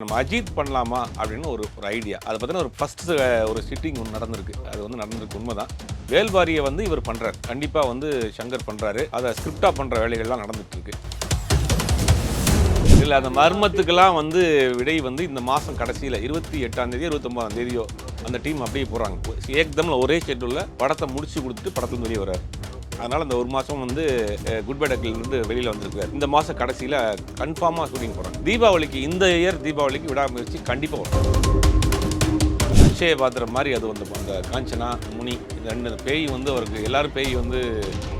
நம்ம அஜித் பண்ணலாமா அப்படின்னு ஒரு ஒரு ஐடியா அதை பற்றின ஒரு ஃபஸ்ட்டு ஒரு சிட்டிங் ஒன்று நடந்திருக்கு. அது வந்து நடந்திருக்கு உண்மைதான். வேல்வாரியை வந்து இவர் பண்ணுறாரு கண்டிப்பாக வந்து சங்கர் பண்ணுறாரு அதை ஸ்கிரிப்டாக பண்ணுற வேலைகள்லாம் நடந்துட்டு இருக்கு இல்லை அந்த மர்மத்துக்கெல்லாம் வந்து விடை வந்து இந்த மாதம் கடைசியில் இருபத்தி எட்டாம் தேதி இருபத்தொம்பதாம் தேதியோ அந்த டீம் அப்படியே போகிறாங்க ஏக்தமில் ஒரே ஷெட்யூலில் படத்தை முடிச்சு கொடுத்துட்டு படத்துல வெளியே வர்றாரு. அதனால் அந்த ஒரு மாதம் வந்து குட் பை இருந்து வெளியில் வந்திருக்காரு. இந்த மாதம் கடைசியில் கன்ஃபார்மாக ஷூட்டிங் போகிறாங்க தீபாவளிக்கு இந்த இயர் தீபாவளிக்கு விடாமுயற்சி கண்டிப்பாக வரும். அக்ஷய பாத்திரம் மாதிரி அது வந்து அந்த காஞ்சனா முனி இந்த ரெண்டு பேய் வந்து அவருக்கு எல்லாரும் பேய் வந்து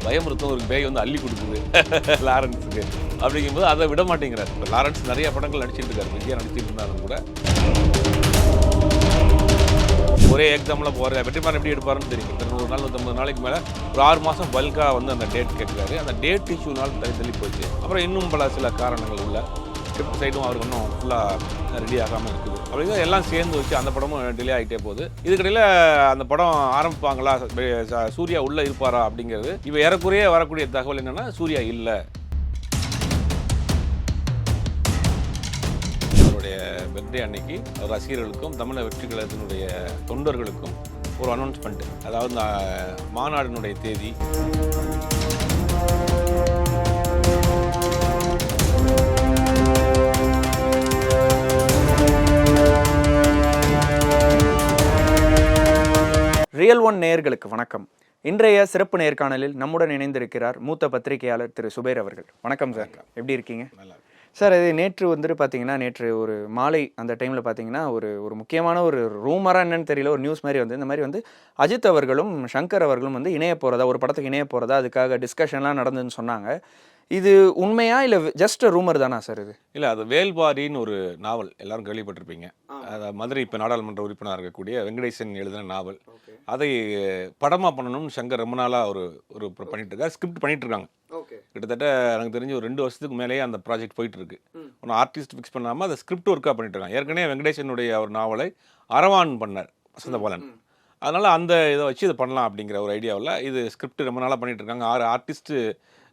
பயமுறுத்தும் ஒரு பேய் வந்து அள்ளி கொடுக்குது. லாரன்ஸுக்கு. அப்படிங்கும்போது அதை விட மாட்டேங்கிறார். இப்போ லாரன்ஸ் நிறைய படங்கள் நடிச்சிட்டு இருக்காரு. விஜயா நடிச்சிட்டு இருந்தாலும் கூட. ஒரே எக்ஸாமில் போகிற வெற்றிமாறன் எப்படி எடுப்பாருன்னு தெரியும். நூறு நாள் நூற்றம்பது நாளைக்கு மேலே ஒரு ஆறு மாதம் பல்காக வந்து அந்த டேட் கேட்குறாரு. அந்த டேட் இஷ்யூனால தள்ளி தள்ளி போச்சு. அப்புறம் இன்னும் பல சில காரணங்கள் உள்ள ஸ்கிரிப்ட் சைடும் அவருக்கு இன்னும் ஃபுல்லாக ரெடி ஆகாமல் இருக்குது. அப்படிங்கிறது எல்லாம் சேர்ந்து வச்சு அந்த படமும் டிலே ஆகிட்டே போகுது. இதுக்கிடையில் அந்த படம் ஆரம்பிப்பாங்களா? சூர்யா உள்ளே இருப்பாரா அப்படிங்கிறது இப்போ ஏறக்குறைய வரக்கூடிய தகவல் என்னென்னா சூர்யா இல்லை. பர்த்டே அன்னைக்கு ரசிகர்களுக்கும் தமிழக வெற்றி கழகத்தினுடைய தொண்டர்களுக்கும் ஒரு அனௌன்ஸ்மெண்ட் அதாவது மாநாடினுடைய தேதி. ரியல் ஒன் நேயர்களுக்கு வணக்கம். இன்றைய சிறப்பு நேர்காணலில் நம்முடன் இணைந்திருக்கிறார் மூத்த பத்திரிகையாளர் திரு சுபேர் அவர்கள். வணக்கம் சார். எப்படி இருக்கீங்க? நல்லா. சார் இது நேற்று வந்துட்டு பார்த்தீங்கன்னா நேற்று ஒரு மாலை அந்த டைமில் பார்த்தீங்கன்னா ஒரு ஒரு முக்கியமான ஒரு ரூமராக என்னன்னு தெரியல ஒரு நியூஸ் மாதிரி வந்து இந்த மாதிரி வந்து அஜித் அவர்களும் சங்கர் அவர்களும் வந்து இணைய போகிறதா ஒரு படத்துக்கு இணைய போகிறதா அதுக்காக டிஸ்கஷன்லாம் நடந்துன்னு சொன்னாங்க. இது உண்மையா இல்லை ஜஸ்ட் ரூமர் தானா சார் இது? இல்லை அது வேல்பாரின்னு ஒரு நாவல். எல்லாரும் கேள்விப்பட்டிருப்பீங்க. அது மதுரை இப்போ நாடாளுமன்ற உறுப்பினராக இருக்கக்கூடிய வெங்கடேசன் எழுதின நாவல். அதை படமாக பண்ணணும்னு சங்கர் ரொம்ப நாளாக ஒரு ஒரு பண்ணிட்டு இருக்காரு ஸ்கிரிப்ட் பண்ணிட்டு இருக்காங்க. கிட்டத்தட்ட எனக்கு தெரிஞ்சு ஒரு ரெண்டு வருஷத்துக்கு மேலேயே அந்த ப்ராஜெக்ட் போயிட்டு இருக்கு ஒன்றும் ஆர்டிஸ்ட் ஃபிக்ஸ் பண்ணாமல் அதை ஸ்கிரிப்ட் ஒர்க்காக பண்ணிட்டு இருக்காங்க. ஏற்கனவே வெங்கடேசனுடைய ஒரு நாவலை அரவான் பண்ணார் வசந்தபாலன். அதனால் அந்த இதை வச்சு இதை பண்ணலாம் அப்படிங்கிற ஒரு ஐடியாவில் இது ஸ்கிரிப்ட் ரொம்ப நாளாக பண்ணிட்டு இருக்காங்க. ஆறு ஆர்டிஸ்ட்டு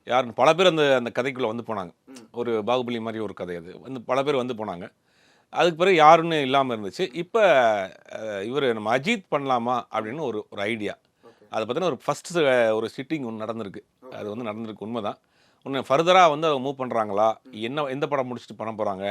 யார் பல பேர் அந்த அந்த கதைக்குள்ளே வந்து போனாங்க. ஒரு பாகுபலி மாதிரி ஒரு கதை அது. வந்து பல பேர் வந்து போனாங்க. அதுக்கு பிறகு யாருன்னு இல்லாமல் இருந்துச்சு. இப்போ இவர் நம்ம அஜித் பண்ணலாமா அப்படின்னு ஒரு ஒரு ஐடியா அதை பற்றின ஒரு ஃபஸ்ட் ஒரு சிட்டிங் ஒன்று நடந்திருக்கு. அது வந்து நடந்திருக்கு உண்மைதான். ஒன்று ஃபர்தராக வந்து அவங்க மூவ் பண்ணுறாங்களா என்ன எந்த படம் முடிச்சுட்டு பண்ண போகிறாங்க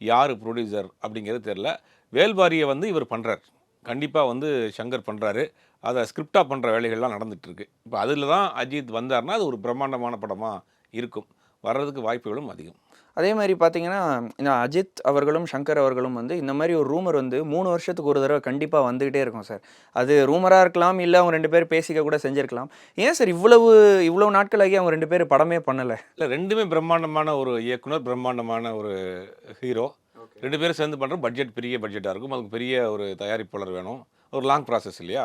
யார் ப்ரொடியூசர் அப்படிங்கிறது தெரில வேல்பாரியை வந்து இவர் பண்ணுறார் கண்டிப்பாக வந்து சங்கர் பண்ணுறாரு அதை ஸ்கிரிப்டாக பண்ணுற வேலைகள்லாம் நடந்துகிட்ருக்கு இப்போ அதில் தான் அஜித் வந்தார்னா அது ஒரு பிரம்மாண்டமான படமாக இருக்கும். வர்றதுக்கு வாய்ப்புகளும் அதிகம். அதே மாதிரி பார்த்தீங்கன்னா இந்த அஜித் அவர்களும் சங்கர் அவர்களும் வந்து இந்த மாதிரி ஒரு ரூமர் வந்து மூணு வருஷத்துக்கு ஒரு தடவை கண்டிப்பாக வந்துகிட்டே இருக்கும் சார். அது ரூமராக இருக்கலாம் இல்லை அவங்க ரெண்டு பேரும் பேசிக்க கூட செஞ்சிருக்கலாம். ஏன் சார் இவ்வளவு இவ்வளவு நாட்களாகி அவங்க ரெண்டு பேரும் படமே பண்ணலை? இல்லை ரெண்டுமே பிரம்மாண்டமான ஒரு இயக்குனர் பிரம்மாண்டமான ஒரு ஹீரோ ரெண்டு பேரும் சேர்ந்து பண்ணுற பட்ஜெட் பெரிய பட்ஜெட்டாக இருக்கும். அதுக்கு பெரிய ஒரு தயாரிப்பாளர் வேணும். ஒரு லாங் ப்ராசஸ் இல்லையா?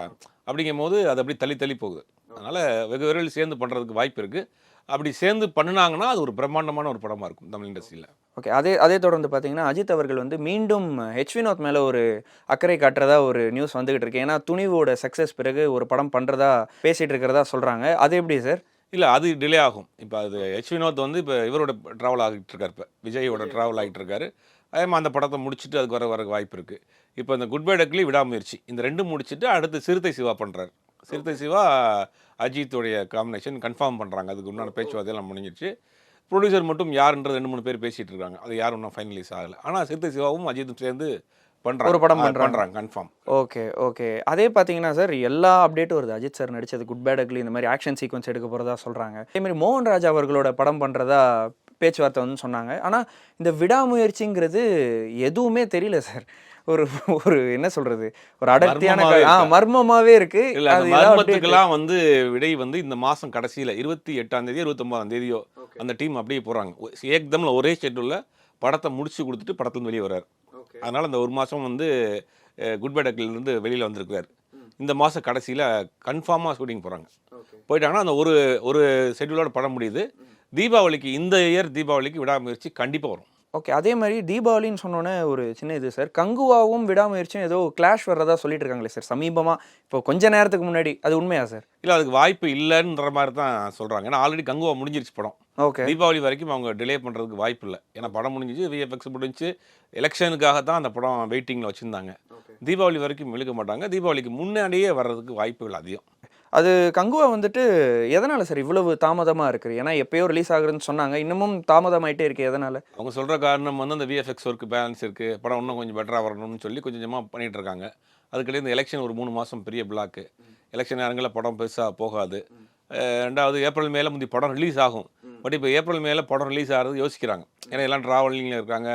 அப்படிங்கும் போது அது அப்படி தள்ளி தள்ளி போகுது. அதனால் வெகு விரைவில் சேர்ந்து பண்ணுறதுக்கு வாய்ப்பு இருக்குது அப்படி சேர்ந்து பண்ணினாங்கன்னா அது ஒரு பிரம்மாண்டமான ஒரு படமாக இருக்கும் தமிழ் இண்டஸ்ட்ரியில். ஓகே அதே அதே தொடர்ந்து பார்த்தீங்கன்னா அஜித் அவர்கள் வந்து மீண்டும் ஹெச் வினோத் மேலே ஒரு அக்கறை காட்டுறதா ஒரு நியூஸ் வந்துகிட்டு இருக்கு. ஏன்னா துணிவோட சக்ஸஸ் பிறகு ஒரு படம் பண்ணுறதா பேசிகிட்டு இருக்கிறதா சொல்கிறாங்க அது எப்படி சார் இல்லை அது டிலே ஆகும். இப்போ அது ஹெச் வினோத் வந்து இப்போ இவரோட ட்ராவல் ஆகிட்டு இருக்காரு இப்போ. விஜயோட ட்ராவல் ஆகிட்டு இருக்காரு. அதே மாதிரி அந்த படத்தை முடிச்சுட்டு அதுக்கு வர வர வாய்ப்பு இருக்குது இப்போ இந்த குட் பை டக்லி விடாமுயற்சி. இந்த ரெண்டும் முடிச்சுட்டு அடுத்து சிறுத்தை சிவா பண்ணுறாரு சிறுத்தை சிவா அஜித்துடைய காம்பினேஷன் கன்ஃபார்ம் பண்ணுறாங்க அதுக்கு உண்டான பேச்சுவார்த்தையெல்லாம் முடிஞ்சிருச்சு. ப்ரொடியூசர் மட்டும் யாருன்றது ரெண்டு மூணு பேர் பேசிகிட்டு இருக்காங்க. அது யாரும் இன்னும் ஃபைனலைஸ் ஆகலை. ஆனால் சிறுத்தை சிவாவும் அஜித்தும் சேர்ந்து பண்ணுறாங்க ஒரு படம் பண்றாங்க. பண்ணுறாங்க கன்ஃபார்ம் ஓகே ஓகே. அதே பார்த்தீங்கன்னா சார் எல்லா அப்டேட்டும் வருது. அஜித் சார் நடிச்சது குட் பேட் அக்லி இந்த மாதிரி ஆக்ஷன் சீக்வன்ஸ் எடுக்க போகிறதா சொல்கிறாங்க அதே மாதிரி மோகன் ராஜ் அவர்களோட படம் பண்ணுறதா பேச்சுவார்த்தை வந்து சொன்னாங்க. ஆனால் இந்த விடாமுயற்சிங்கிறது எதுவுமே தெரியல சார். ஒரு ஒரு என்ன சொல்றது? ஒரு அடர்த்தியான மர்மமாவே ஆ இருக்கா? மர்மமாவே மர்மத்துக்கெல்லாம் வந்து விடை வந்து இந்த மாசம் கடைசியில இருபத்தி எட்டாம் தேதி இருபத்தொன்பதாம் தேதியோ அந்த டீம் அப்படியே போறாங்க. ஏக்தம்ல ஒரே ஷெட்யூல்ல படத்தை முடிச்சு கொடுத்துட்டு படத்துல வெளியே வர்றாரு. அதனால அந்த ஒரு மாசம் வந்து குட் பை டக்கில் இருந்து வெளியில வந்திருக்காரு இந்த மாசம் கடைசியில கன்ஃபார்மா ஷூட்டிங் போறாங்க. போயிட்டாங்கன்னா அந்த ஒரு ஒரு ஷெட்யூலோட படம் முடியுது. தீபாவளிக்கு இந்த இயர் தீபாவளிக்கு விடாமுயற்சி கண்டிப்பா வரும். ஓகே அதே மாதிரி தீபாவளின்னு சொன்னோன்னே ஒரு சின்ன இது சார் கங்குவாவும் விடாமுயற்சியும் ஏதோ கிளாஷ் வர்றதா சொல்லிட்டு இருக்காங்களே சார் சமீபமாக இப்போ கொஞ்ச நேரத்துக்கு முன்னாடி அது உண்மையா சார் இல்லை அதுக்கு வாய்ப்பு இல்லைன்ற மாதிரி தான் சொல்கிறாங்க ஏன்னா ஆல்ரெடி கங்குவா முடிஞ்சிருச்சு படம். ஓகே தீபாவளி வரைக்கும் அவங்க டிலே பண்ணுறதுக்கு வாய்ப்பு இல்லை. ஏன்னா படம் முடிஞ்சிச்சு விஎஃப்எக்ஸ் முடிஞ்சு எலெக்ஷனுக்காக தான் அந்த படம் வெயிட்டிங்கில் வச்சுருந்தாங்க. தீபாவளி வரைக்கும் இழுக்க மாட்டாங்க. தீபாவளிக்கு முன்னாடியே வர்றதுக்கு வாய்ப்புகள் அதிகம். அது கங்குவா வந்துட்டு எதனால சார் இவ்வளவு தாமதமா இருக்கு ஏன்னா எப்பயோ ரிலீஸ் ஆகுதுன்னு சொன்னாங்க. இன்னமும் தாமதமாயிட்டே இருக்கு. எதனால? அவங்க சொல்கிற காரணம் வந்து அந்த விஎஃப்எக்ஸ் ஒர்க்கு பேலன்ஸ் இருக்குது படம் இன்னும் கொஞ்சம் பெட்டராக வரணும்னு சொல்லி கொஞ்சம் கொஞ்சமாக பண்ணிகிட்டு இருக்காங்க. அதுக்கிடையே இந்த எலெக்ஷன் ஒரு மூணு மாதம் பெரிய பிளாக்கு எலெக்ஷன் நேரங்களில் படம் பெருசாக போகாது. ரெண்டாவது ஏப்ரல் மேலே முந்தி படம் ரிலீஸ் ஆகும். பட் இப்போ ஏப்ரல் மேலே படம் ரிலீஸ் ஆகிறது யோசிக்கிறாங்க. ஏன்னா எல்லாம் ட்ராவலிங்கில் இருக்காங்க.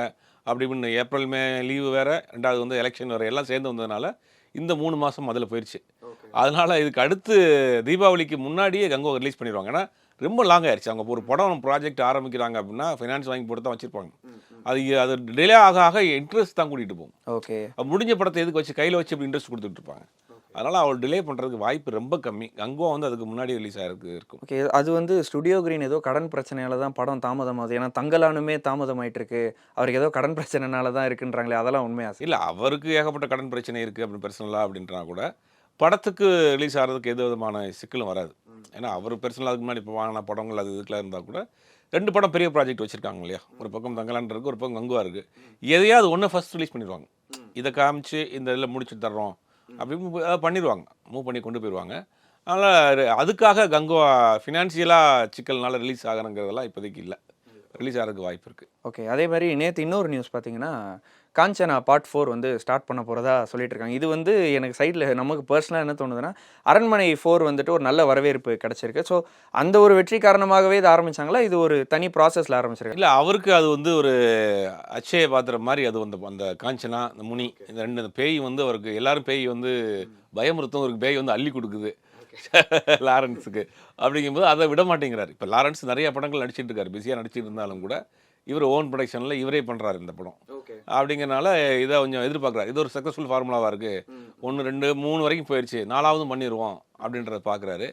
அப்படி இப்படின்னு ஏப்ரல் மே லீவு வேறு ரெண்டாவது வந்து எலெக்ஷன் வேறு எல்லாம் சேர்ந்து வந்ததுனால இந்த மூணு மாதம் அதில் போயிடுச்சு அதனால் இதுக்கு அடுத்து தீபாவளிக்கு முன்னாடியே கங்கோ ரிலீஸ் பண்ணிடுவாங்க. ஏன்னா ரொம்ப லாங் ஆயிடுச்சு அவங்க ஒரு படம் ப்ராஜெக்ட் ஆரம்பிக்கிறாங்க அப்படின்னா ஃபைனான்ஸ் வாங்கி போட்டு தான் வச்சிருப்பாங்க. அது அது டிலே ஆக ஆக இன்ட்ரெஸ்ட் தான் கூட்டிகிட்டு போகும். ஓகே. முடிஞ்ச படத்தை எதுக்கு வச்சு கையில் வச்சு இப்படி இன்ட்ரெஸ்ட் கொடுத்துட்டு இருப்பாங்க. அதனால் அவள் டிலே பண்ணுறதுக்கு வாய்ப்பு ரொம்ப கம்மி. கங்கோ வந்து அதுக்கு முன்னாடி ரிலீஸ் ஆகிருக்கு இருக்கும். ஓகே. அது வந்து ஸ்டுடியோ கிரீன் ஏதோ கடன் பிரச்சனையால தான் படம் தாமதமாகுது. ஏன்னா தங்கலானுமே தாமதமாயிட்டு இருக்கு அவருக்கு ஏதோ கடன் பிரச்சனைனால தான் இருக்குன்றாங்களே அதெல்லாம் உண்மையா சார்? இல்லை அவருக்கு ஏகப்பட்ட கடன் பிரச்சனை இருக்குது அப்படின்னு பர்சனலாக அப்படின்றா கூட. படத்துக்கு ரிலீஸ் ஆகிறதுக்கு எந்த விதமான சிக்கலும் வராது. ஏன்னா அவர் பர்சனலாக அதுக்கு முன்னாடி இப்போ வாங்கின படங்கள் அது இதுக்கெலாம் இருந்தால் கூட ரெண்டு படம் பெரிய ப்ராஜெக்ட் வச்சுருக்காங்க இல்லையா? ஒரு பக்கம் தங்கலான் இருக்குது ஒரு பக்கம் கங்குவா இருக்குது எதையாவது ஒன்று ஃபர்ஸ்ட் ரிலீஸ் பண்ணிடுவாங்க. இதை காமிச்சு இந்த இதில் முடிச்சு தர்றோம் அப்படின்னு அதை பண்ணிடுவாங்க. மூவ் பண்ணி கொண்டு போயிடுவாங்க. அதனால் அதுக்காக கங்குவா ஃபினான்ஷியலாக சிக்கல்னால ரிலீஸ் ஆகிறங்கிறதெல்லாம் இப்போதைக்கு இல்லை. ரிலீஸ் ஆகிறதுக்கு வாய்ப்பு இருக்குது ஓகே அதே மாதிரி நேற்று இன்னொரு நியூஸ் பார்த்தீங்கன்னா காஞ்சனா பார்ட் ஃபோர் வந்து ஸ்டார்ட் பண்ண போகிறதா சொல்லிட்டு இருக்காங்க. இது வந்து எனக்கு சைடில் நமக்கு பர்சனலாக என்ன தோணுதுன்னா அரண்மனை ஃபோர் வந்துட்டு ஒரு நல்ல வரவேற்பு கிடச்சிருக்கு. ஸோ அந்த ஒரு வெற்றி காரணமாகவே இது ஆரம்பிச்சாங்களா? இது ஒரு தனி ப்ராசஸில் ஆரம்பிச்சிருக்காங்க? இல்லை அவருக்கு அது வந்து ஒரு அச்சய பாத்திரம் மாதிரி அது வந்து அந்த காஞ்சனா அந்த முனி இந்த ரெண்டு பேய் வந்து அவருக்கு எல்லாரும் பேய் வந்து பயமுறுத்தும் ஒரு பேய் வந்து அள்ளி கொடுக்குது. லாரன்ஸுக்கு. அப்படிங்கும்போது அதை விட மாட்டேங்கிறார். இப்போ லாரன்ஸ் நிறைய படங்கள் நடிச்சிட்டு இருக்காரு. பிஸியாக நடிச்சிட்டு இருந்தாலும் கூட இவர் ஓன் ப்ரொடக்ஷனில் இவரே பண்ணுறாரு இந்த படம். அப்படிங்கிறனால இதை கொஞ்சம் எதிர்பார்க்குறாரு. இது ஒரு சக்ஸஸ்ஃபுல் ஃபார்முலாவாக இருக்குது ஒன்று ரெண்டு மூணு வரைக்கும் போயிடுச்சு நாலாவதும் பண்ணிடுவோம் அப்படின்றத பார்க்குறாரு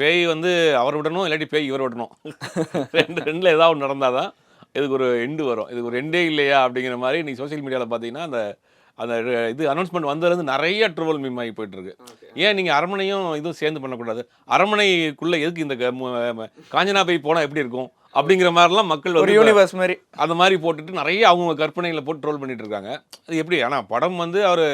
பேய் வந்து அவர் விடணும் இல்லாட்டி பேய் இவர் விடணும். ரெண்டு ரெண்டில் ஏதாவது ஒன்று நடந்தால் தான் இதுக்கு ஒரு எண்டு வரும். இதுக்கு ஒரு எண்டே இல்லையா அப்படிங்கிற மாதிரி நீ சோஷியல் மீடியாவில் பார்த்தீங்கன்னா அந்த அந்த இது அனௌன்ஸ்மெண்ட் வந்ததுலேருந்து நிறைய ட்ரோல் மீம் ஆகி போயிட்டு இருக்கு. ஏன் நீங்கள் அரண்மனையும் இதுவும் சேர்ந்து பண்ணக்கூடாது? அரண்மனைக்குள்ளே எதுக்கு இந்த காஞ்சனா போய் போனால் எப்படி இருக்கும்? அப்படிங்கிற மாதிரிலாம் மக்கள் ஒரு யூனிவர்ஸ் மாதிரி. அந்த மாதிரி போட்டுட்டு நிறைய அவங்க கற்பனைகளை போட்டு ட்ரோல் பண்ணிட்டு இருக்காங்க. அது எப்படி? ஆனால் படம் வந்து அவர்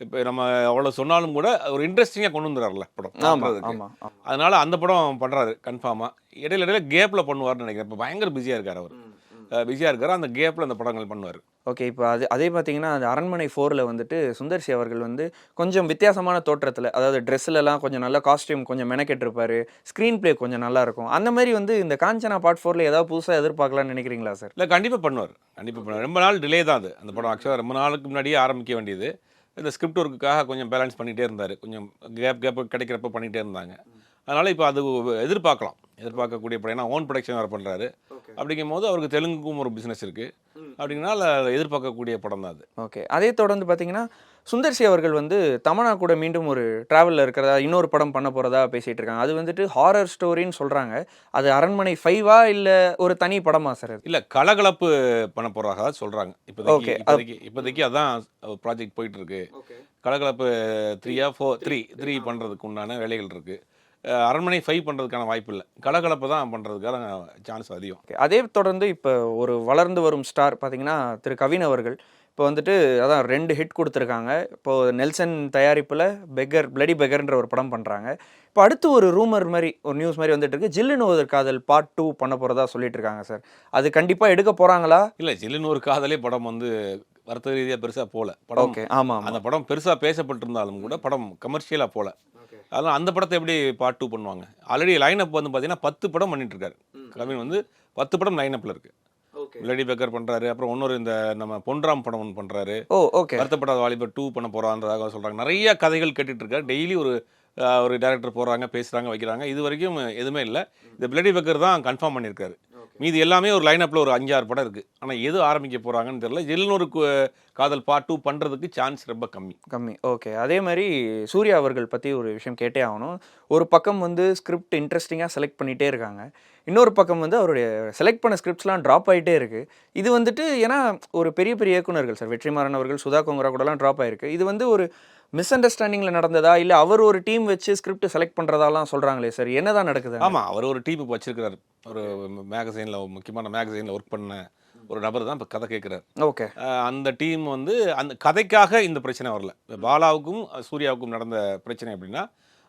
இப்போ நம்ம அவ்வளோ சொன்னாலும் கூட ஒரு இன்ட்ரெஸ்டிங்காக கொண்டு வந்துடுறாருல படம். ஆமாம் அதனால அந்த படம் பண்ணுறாரு கன்ஃபார்மாக இடையில இடையில கேப்பில் பண்ணுவார்னு நினைக்கிறேன். இப்போ பயங்கர பிஸியாக இருக்கார் அவர். பிஸியாக இருக்கார். அந்த கேப்பில் அந்த படங்கள் பண்ணுவார். ஓகே இப்போ அது அதே பார்த்தீங்கன்னா அந்த அரண்மனை ஃபோரில் வந்துட்டு சுந்தர்சி அவர்கள் வந்து கொஞ்சம் வித்தியாசமான தோற்றத்தில் அதாவது ட்ரெஸ்லலாம் கொஞ்சம் நல்ல காஸ்டியூம் கொஞ்சம் மெனக்கெட்டிருப்பாரு ஸ்க்ரீன் ப்ளே கொஞ்சம் நல்லா இருக்கும். அந்த மாதிரி வந்து இந்த காஞ்சனா பார்ட் ஃபோரில் ஏதாவது புதுசாக எதிர்பார்க்கலாம்னு நினைக்கிறீங்களா சார் இல்லை கண்டிப்பாக பண்ணுவார். கண்டிப்பாக பண்ணுவார். ரொம்ப நாள் டிலே தான் அது. அந்த படம் ஆக்சுவலாக ரொம்ப நாளுக்கு முன்னாடியே ஆரம்பிக்க வேண்டியது. இந்த ஸ்கிரிப்ட் ஒர்க்குக்காக கொஞ்சம் பேலன்ஸ் பண்ணிகிட்டே இருந்தார். கொஞ்சம் கேப் கேப் கிடைக்கிறப்ப பண்ணிகிட்டே இருந்தாங்க. அதனால் இப்போ அது எதிர்பார்க்கலாம். எதிர்பார்க்கக்கூடிய படம். ஏன்னா ஓன் ப்ரொடக்ஷன் வேறு பண்ணுறாரு அப்படிங்கும் போது அவருக்கு தெலுங்குக்கும் ஒரு பிஸ்னஸ் இருக்குது அப்படிங்கனால எதிர்பார்க்கக்கூடிய படம் தான் அது. ஓகே அதே தொடர்ந்து பார்த்தீங்கன்னா சுந்தர்சி அவர்கள் வந்து தமனா கூட மீண்டும் ஒரு ட்ராவலில் இருக்கிறதா இன்னொரு படம் பண்ண போகிறதா பேசிகிட்டு இருக்காங்க. அது வந்துட்டு ஹாரர் ஸ்டோரின்னு சொல்கிறாங்க அது அரண்மனை ஃபைவா இல்லை ஒரு தனி படமா சார் இல்லை கலகலப்பு பண்ண போகிறதாக சொல்கிறாங்க இப்போதைக்கு. இப்போதைக்கு இப்போதைக்கு அதான் ப்ராஜெக்ட் போயிட்டு இருக்கு. கலகலப்பு த்ரீயா ஃபோர் த்ரீ த்ரீ பண்ணுறதுக்கு உண்டான வேலைகள் இருக்குது அரண்மனை ஃபைவ் பண்ணுறதுக்கான வாய்ப்பு இல்லை கலகலப்பு தான் பண்ணுறதுக்கான சான்ஸ் அதிகம். ஓகே அதே தொடர்ந்து இப்போ ஒரு வளர்ந்து வரும் ஸ்டார் பார்த்தீங்கன்னா திரு கவின் அவர்கள். இப்போ வந்துட்டு அதான் ரெண்டு ஹிட் கொடுத்துருக்காங்க. இப்போ நெல்சன் தயாரிப்பில் பெக்கர் பிளடி பெக்கர்ன்ற ஒரு படம் பண்ணுறாங்க இப்போ அடுத்து ஒரு ரூமர் மாதிரி ஒரு நியூஸ் மாதிரி வந்துட்டு இருக்கு. ஜில்லுன்னு ஒரு காதல் பார்ட் டூ பண்ண போகிறதா சொல்லிட்டு இருக்காங்க சார் அது கண்டிப்பாக எடுக்க போகிறாங்களா இல்லை ஜில்லுன்னு ஒரு காதலே படம் வந்து வர்த்தக ரீதியாக பெருசாக போகல படம் ஓகே ஆமாம் அந்த படம் பெருசாக பேசப்பட்டிருந்தாலும் கூட படம் கமர்ஷியலாக போகல அதனால் அந்த படத்தை எப்படி பார்ட் டூ பண்ணுவாங்க? ஆல்ரெடி லைனப் வந்து பார்த்தீங்கன்னா பத்து படம் பண்ணிட்டு இருக்காரு கவின் வந்து பத்து படம் லைனப்பில் இருக்கு. லேடி பேக்கர் பண்ணுறாரு அப்புறம் இன்னொரு இந்த நம்ம பொன்ராம் படம் ஒன்று பண்ணுறாரு ஓ ஓகே. வருத்தப்படாத வாலிபர் டூ பண்ண போகிறான்றதாக சொல்கிறாங்க நிறைய கதைகள் கேட்டுட்டு இருக்காரு டெய்லி ஒரு ஒரு டேரக்டர் போகிறாங்க பேசுகிறாங்க வைக்கிறாங்க. இது வரைக்கும் எதுவுமே இல்லை. இந்த பிளடி பேக்கர் தான் கன்ஃபார்ம் பண்ணியிருக்காரு மீதி எல்லாமே ஒரு லைனப்பில் ஒரு அஞ்சாறு படம் இருக்குது ஆனால் எது ஆரம்பிக்க போகிறாங்கன்னு தெரியல. எழுநூறு காதல் பார்ட் டூ பண்ணுறதுக்கு சான்ஸ் ரொம்ப கம்மி. கம்மி. ஓகே. அதே மாதிரி சூர்யா அவர்கள் பற்றி ஒரு விஷயம் கேட்டே ஆகணும். ஒரு பக்கம் வந்து ஸ்கிரிப்ட் இன்ட்ரெஸ்டிங்காக செலக்ட் பண்ணிகிட்டே இருக்காங்க. இன்னொரு பக்கம் வந்து அவருடைய செலக்ட் பண்ண ஸ்கிரிப்ட்ஸ்லாம் ட்ராப் ஆகிட்டே இருக்குது இது வந்துட்டு ஏன்னா ஒரு பெரிய பெரிய இயக்குனர்கள் சார் வெற்றிமாறன் அவர்கள் சுதா கொங்கரா கூடலாம் ட்ராப் ஆயிருக்கு. இது வந்து ஒரு மிஸ் அண்டர்ஸ்டாண்டிங்கில் நடந்ததா? இல்லை அவர் ஒரு டீம் வச்சு ஸ்கிரிப்ட் செலக்ட் பண்ணுறதாலாம் சொல்கிறாங்களே சார் என்னதான் நடக்குது? ஆமாம் அவர் ஒரு டீம் இப்போ வச்சிருக்கிறார். ஒரு மேகசைனில் முக்கியமான மேகசைனில் ஒர்க் பண்ண ஒரு நபர் தான் இப்போ கதை கேட்குறாரு ஓகே. அந்த டீம் வந்து அந்த கதைக்காக இந்த பிரச்சனை வரல. இப்ப பாலாவுக்கும் சூர்யாவுக்கும் நடந்த பிரச்சனை அப்படின்னா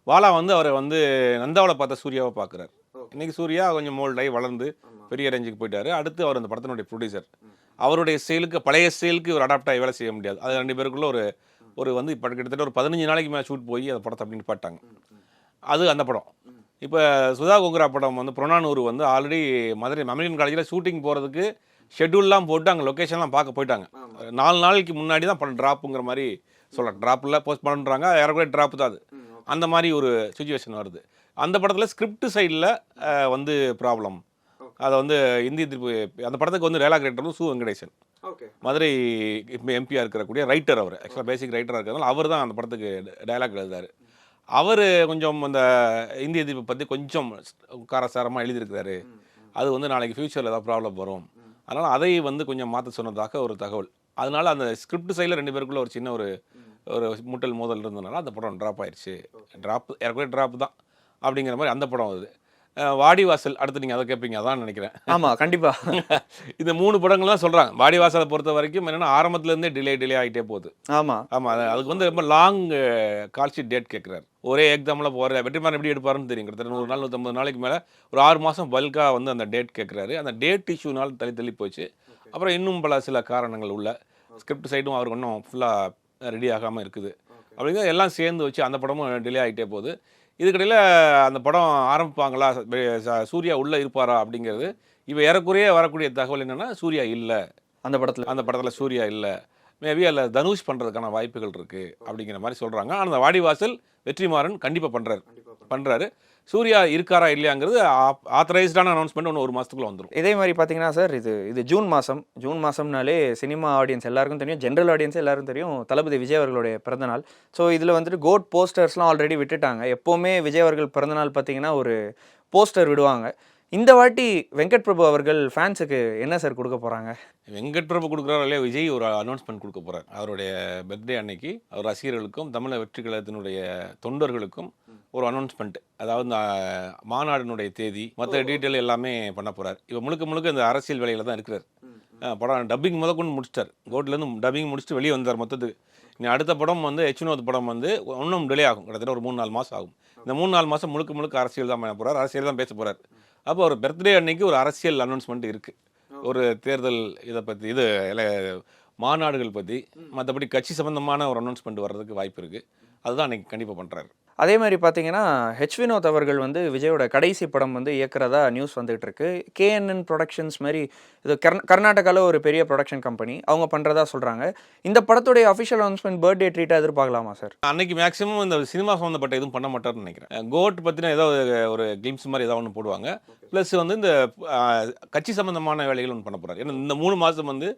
பாலா வந்து அவரை வந்து நந்தாவில் பார்த்த சூர்யாவை பார்க்குறாரு இன்னைக்கு சூர்யா கொஞ்சம் மோல்டாகி வளர்ந்து பெரிய ரேஞ்சுக்கு போயிட்டாரு. அடுத்து அவர் அந்த படத்தினுடைய ப்ரொடியூசர் அவருடைய ஸ்டைலுக்கு பழைய ஸ்டைலுக்கு ஒரு அடாப்ட் ஆகி வேலை செய்ய முடியாது. அது ரெண்டு பேருக்குள்ள ஒரு ஒரு வந்து இப்போ கிட்டத்தட்ட ஒரு பதினஞ்சு நாளைக்கு மேலே ஷூட் போய் அந்த படத்தை அப்படின்னு பாட்டாங்க. அது அந்த படம். இப்போ சுதா கோகுரா படம் வந்து புறநானூறு வந்து ஆல்ரெடி மதுரை அமெரிக்கன் காலேஜில் ஷூட்டிங் போகிறதுக்கு ஷெட்யூல்லாம் போட்டு அங்கே லொக்கேஷன்லாம் பார்க்க போயிட்டாங்க. நாலு நாளைக்கு முன்னாடி தான் படம் ட்ராப்புங்கிற மாதிரி சொல்லலாம் ட்ராப்பில் போஸ்ட் பண்ணுறாங்க ஏறக்குறைய ட்ராப் தான் அது. அந்த மாதிரி ஒரு சுச்சுவேஷன் வருது. அந்த படத்தில் ஸ்கிரிப்ட் சைடில் வந்து ப்ராப்ளம் அதை வந்து இந்திய திருப்பு அந்த படத்துக்கு வந்து டயலாக் ரைட்டர் வந்து சு வெங்கடேசன். ஓகே. மதுரை இப்போ எம்பியாக இருக்கக்கூடிய ரைட்டர் அவர். ஆக்சுவலாக பேசிக் ரைட்டராக இருக்கிறதுனால அவர் தான் அந்த படத்துக்கு டயலாக் எழுதுறாரு. அவர் கொஞ்சம் அந்த இந்திய தீபை பற்றி கொஞ்சம் காரசாரமாக எழுதியிருக்கிறாரு. அது வந்து நாளைக்கு ஃப்யூச்சரில் ஏதாவது ப்ராப்ளம் வரும். அதனால் அதை வந்து கொஞ்சம் மாற்ற சொன்னதாக ஒரு தகவல். அதனால அந்த ஸ்கிரிப்ட் சைடில் ரெண்டு பேருக்குள்ள ஒரு சின்ன ஒரு ஒரு முட்டல் மோதல் இருந்ததுனால அந்த படம் ட்ராப் ஆயிடுச்சு ட்ராப் ஏற்கனவே ட்ராப் தான். அப்படிங்கிற மாதிரி அந்த படம் வருது. வாடிவாசல் அடுத்து நீங்கள் அதை கேட்பீங்க அதான் நினைக்கிறேன். ஆமாம் கண்டிப்பாக இந்த மூணு படங்கள் தான் சொல்கிறாங்க வாடிவாசலை பொறுத்த வரைக்கும் என்னென்னா ஆரம்பத்துலேருந்தே டிலே டிலே ஆகிட்டே போகுது. ஆமாம் ஆமாம் அது அதுக்கு வந்து ரொம்ப லாங் கால்ஷீட் டேட் கேட்குறாரு ஒரே எக்ஸாமில் போகிற வெற்றிமாறன் எப்படி எடுப்பாருன்னு தெரியும். கிட்டத்தட்ட நூறு நாள் நூற்றம்பது நாளைக்கு மேலே ஒரு ஆறு மாதம் பல்காக வந்து அந்த டேட் கேட்குறாரு அந்த டேட் இஷ்யூனால் தள்ளி தள்ளி போச்சு. அப்புறம் இன்னும் பல சில காரணங்கள் உள்ள ஸ்கிரிப்ட் சைடும் அவருக்கு இன்னும் ஃபுல்லாக ரெடி ஆகாமல் இருக்குது. அப்படிங்கிறது எல்லாம் சேர்ந்து வச்சு அந்த படமும் டிலே ஆகிட்டே போகுது. இதுக்கிடையில் அந்த படம் ஆரம்பிப்பாங்களா? சூர்யா உள்ளே இருப்பாரா அப்படிங்கிறது இப்போ ஏறக்குறைய வரக்கூடிய தகவல் என்னென்னா சூர்யா இல்லை. அந்த படத்தில். அந்த படத்தில் சூர்யா இல்லை. மேபி அதில் தனுஷ் பண்ணுறதுக்கான வாய்ப்புகள் இருக்குது அப்படிங்கிற மாதிரி சொல்கிறாங்க ஆனால் அந்த வாடிவாசல் வெற்றிமாறன் கண்டிப்பாக பண்ணுறாரு பண்ணுறாரு சூர்யா இருக்காரா இல்லையாங்கிறது ஆத்தரைஸ்டான அனௌன்ஸ்மெண்ட் ஒன்று ஒரு மாதத்துக்குள்ளே வந்துடும் இதே மாதிரி பார்த்தீங்கன்னா சார் இது இது ஜூன் மாதம் ஜூன் மாதம்னாலே சினிமா ஆடியன்ஸ் எல்லாருக்கும் தெரியும் ஜென்ரல் ஆடியன்ஸ் எல்லாருக்கும் தெரியும் தளபதி விஜய் அவர்களுடைய பிறந்தநாள். ஸோ இதில் வந்துட்டு கோட் போஸ்டர்ஸ்லாம் ஆல்ரெடி விட்டுட்டாங்க. எப்போவுமே விஜய் அவர்கள் பிறந்தநாள் பார்த்தீங்கன்னா ஒரு போஸ்டர் விடுவாங்க. இந்த வாட்டி வெங்கட் பிரபு அவர்கள் ஃபேன்ஸுக்கு என்ன சார் கொடுக்க போகிறாங்க வெங்கட் பிரபு கொடுக்குறாரு இல்லையா விஜய் ஒரு அனௌன்ஸ்மெண்ட் கொடுக்க போகிறார் அவருடைய பர்த்டே அன்னைக்கு அவர் ரசிகர்களுக்கும் தமிழக வெற்றி கழகத்தினுடைய தொண்டர்களுக்கும் ஒரு அனௌன்ஸ்மெண்ட் அதாவது இந்த மாநாடினுடைய தேதி மற்ற டீட்டெயில் எல்லாமே பண்ண போகிறார் இப்போ முழுக்க முழுக்க இந்த அரசியல் வேலையில் தான் இருக்கிறார். படம் டப்பிங் முத கொண்டு முடிச்சிட்டார். கோட்லேருந்து டப்பிங் முடிச்சுட்டு வெளியே வந்தார் மொத்தத்துக்கு. இனி அடுத்த படம் வந்து எச்னோத் படம் வந்து இன்னும் டிலே ஆகும். கிட்டத்தட்ட ஒரு மூணு நாலு மாதம் ஆகும். இந்த மூணு நாலு மாதம் முழுக்க முழுக்க அரசியல் தான் பண்ண போகிறார் அரசியல் தான் பேச போகிறார் அப்போ ஒரு பர்த்டே அன்னைக்கு ஒரு அரசியல் அனௌன்ஸ்மெண்ட் இருக்குது ஒரு தேர்தல் இதை பற்றி இது மாநாடுகள் பற்றி மற்றபடி கட்சி சம்பந்தமான ஒரு அனௌன்ஸ்மெண்ட் வர்றதுக்கு வாய்ப்பு இருக்குது அதுதான் அன்னைக்கு கண்டிப்பாக பண்ணுறாரு அதே மாதிரி பார்த்தீங்கன்னா ஹெச் வினோத் அவர்கள் வந்து விஜயோட கடைசி படம் வந்து இயக்குறதா நியூஸ் வந்துகிட்டு இருக்கு கேஎன்என் ப்ரொடக்ஷன்ஸ் மாதிரி இது கர் கர்நாடகாவில் ஒரு பெரிய ப்ரொடக்ஷன் கம்பெனி அவங்க பண்ணுறதா சொல்கிறாங்க இந்த படத்துடைய அஃபிஷியல் அனௌன்ஸ்மெண்ட் பர்த்டே ட்ரீட்டாக எதிர்பார்க்கலாமா சார் அன்னைக்கு மேக்ஸிமம் இந்த சினிமா சம்மந்தப்பட்ட எதுவும் பண்ண மாட்டார்னு நினைக்கிறேன். கோட் பற்றின ஏதோ ஒரு- கிளிம்ஸ் மாதிரி ஏதாவது ஒன்று போடுவாங்க. ப்ளஸ் வந்து இந்த கட்சி சம்மந்தமான வேலைகள் ஒன்று பண்ண போகிறார் ஏன்னா இந்த மூணு மாதம் வந்து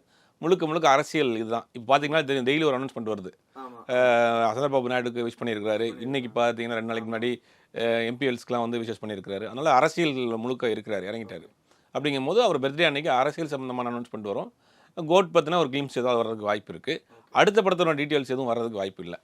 முழுக்க முழுக்க அரசியல் இதுதான். இப்போ பார்த்தீங்கன்னா டெய்லி ஒரு அனௌன்ஸ்மெண்ட் வருது. சந்திரபாபு நாயுடுக்கு விஷ் பண்ணியிருக்காரு இன்னைக்கு பார்த்தீங்கன்னா ரெண்டு நாளைக்கு முன்னாடி எம்பிஎல்ஸ்க்குலாம் வந்து விஷஸ் பண்ணியிருக்காரு அதனால அரசியல் முழுக்க இருக்கிறார் இறங்கிட்டாரு. அப்படிங்கும்போது அவர் பர்த்டே அன்னைக்கு அரசியல் சம்பந்தமான அனௌன்ஸ்மெண்ட் வரும். கோட் பற்றின ஒரு கிளிம்ஸ் ஏதாவது வர்றதுக்கு வாய்ப்பு இருக்குது அடுத்த படத்தோட டீட்டெயில்ஸ் எதுவும் வர்றதுக்கு வாய்ப்பு இல்லை.